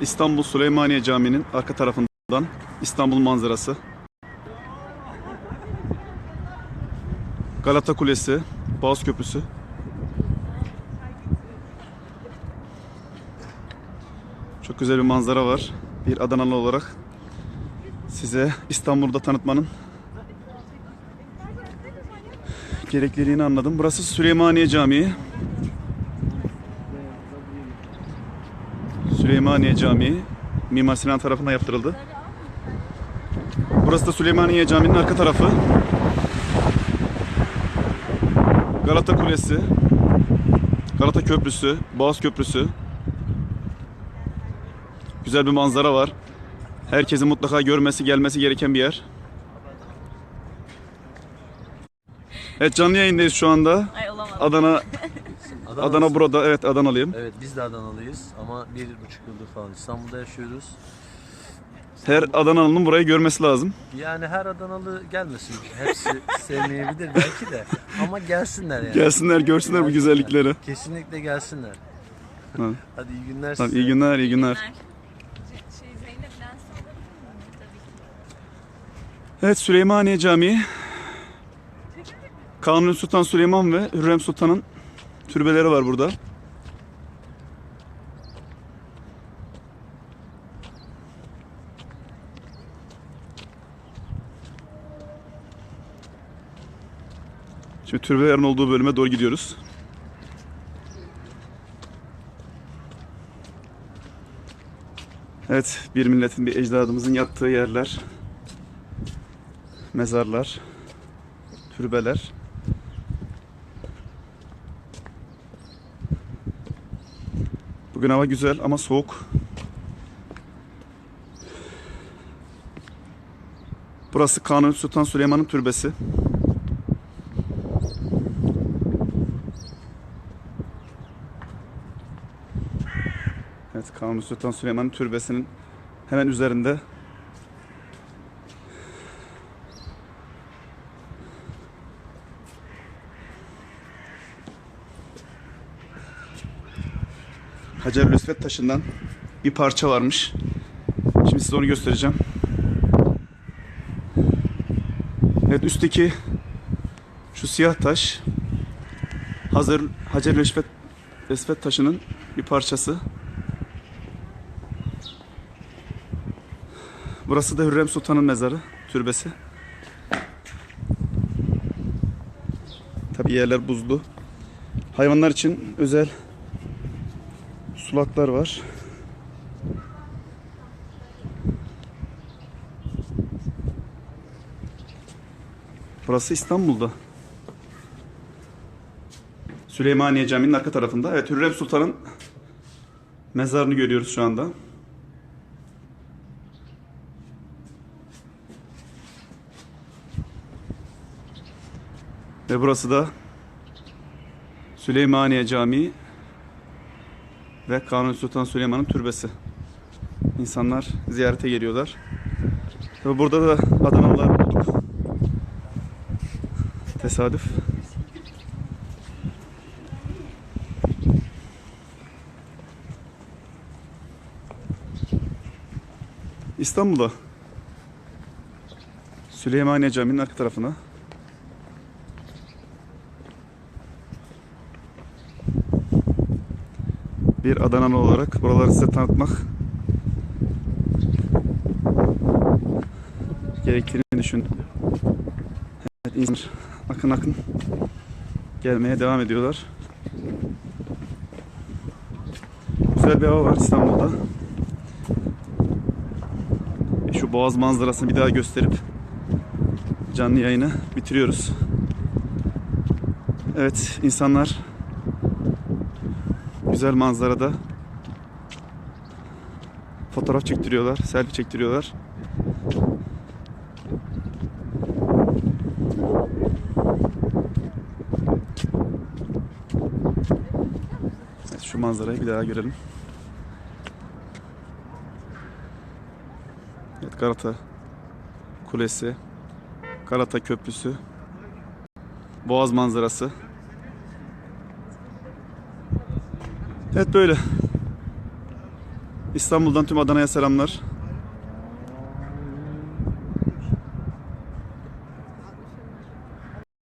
İstanbul Süleymaniye Camii'nin arka tarafından İstanbul manzarası. Galata Kulesi, Boğaz Köprüsü. Çok güzel bir manzara var. Bir Adanalı olarak size İstanbul'da tanıtmanın gerekliliğini anladım. Burası Süleymaniye Camii. Süleymaniye Camii Mimar Sinan tarafından yaptırıldı. Burası da Süleymaniye Camii'nin arka tarafı. Galata Kulesi, Galata Köprüsü, Boğaz Köprüsü. Güzel bir manzara var. Herkesin mutlaka görmesi, gelmesi gereken bir yer. Evet canlı yayındayız şu anda. Ay. Adana Adana, Adana burada. Evet Adanalıyım. Evet biz de Adanalıyız ama bir buçuk yıldır falan İstanbul'da yaşıyoruz. Her Adanalı'nın burayı görmesi lazım. Yani her Adanalı gelmesin. Hepsi sevmeyebilir belki de. Ama gelsinler yani. Gelsinler görsünler bu güzellikleri. Kesinlikle gelsinler. Ha. Hadi iyi günler Tamam, size. iyi günler, iyi günler. Şey Zeynep lens alır mı? Tabii ki. Evet Süleymaniye Camii. Kanuni Sultan Süleyman ve Hürrem Sultan'ın türbeleri var burada. Şimdi türbelerin olduğu bölüme doğru gidiyoruz. Evet, bir milletin bir ecdadımızın yattığı yerler mezarlar, türbeler. Bugün hava güzel ama soğuk. Burası Kanuni Sultan Süleyman'ın türbesi. Evet, Kanuni Sultan Süleyman'ın türbesinin hemen üzerinde Hacer Lüsvet taşından bir parça varmış. Şimdi size onu göstereceğim. Evet üstteki şu siyah taş hazır Hacer Lüsvet Lüsvet taşının bir parçası. Burası da Hürrem Sultan'ın mezarı, türbesi. Tabi yerler buzlu. Hayvanlar için özel sulaklar var. Burası İstanbul'da. Süleymaniye Camii'nin arka tarafında. Evet Hürrem Sultan'ın mezarını görüyoruz şu anda. Ve burası da Süleymaniye Camii ve Kanuni Sultan Süleyman'ın türbesi. İnsanlar ziyarete geliyorlar. Ve burada da Adanalılar bulduk. Tesadüf. İstanbul'da Süleymaniye Camii'nin arka tarafına bir Adanalı olarak buraları size tanıtmak gerektiğini düşündüm. Evet, insanlar akın akın gelmeye devam ediyorlar. Güzel bir hava var İstanbul'da. Şu boğaz manzarasını bir daha gösterip canlı yayını bitiriyoruz. Evet insanlar güzel manzarada fotoğraf çektiriyorlar, selfie çektiriyorlar. Evet, şu manzarayı bir daha görelim. Evet, Galata Kulesi, Galata Köprüsü, Boğaz manzarası. Evet böyle. İstanbul'dan tüm Adana'ya selamlar.